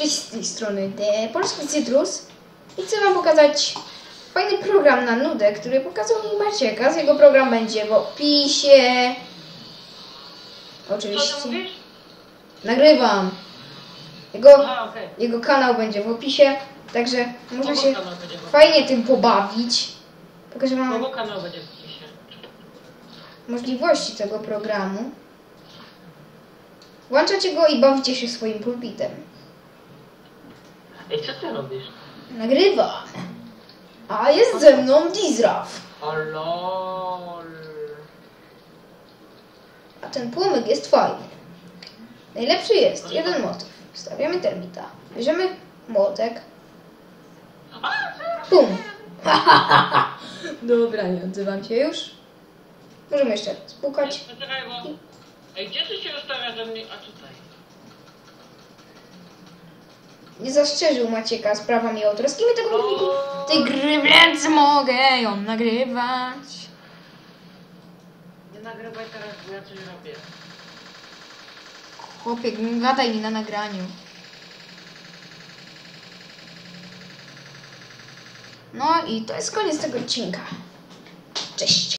Cześć z tej strony The Polski Cytrus i chcę wam pokazać fajny program na nudę, który pokazał mi Macieka. Jego program będzie w opisie. Oczywiście. Nagrywam. Jego, A, okej. jego kanał będzie w opisie, także można Kogo się kanał będzie w fajnie tym pobawić. Pokażę wam Kogo kanał będzie w opisie? możliwości tego programu. Włączacie go i bawicie się swoim pulpitem. Ej, co ty robisz? Nagrywam. A jest ze mną Dizraf. O lol. A ten płomyk jest fajny. Najlepszy jest jeden motyw. Stawiamy termita. Bierzemy młotek. Pum. Dobra, nie odzywam się już. Możemy jeszcze raz pukać. Poczekaj, bo... Ej, gdzie ty się ustawia ze mnie? A tutaj. Nie zastrzeżył Macieka z prawami autorskimi tego No. filmiku. Tej gry, więc mogę ją nagrywać. Nie nagrywaj teraz, bo ja coś robię. Chłopiek, nie gadaj mi na nagraniu. No i to jest koniec tego odcinka. Cześć.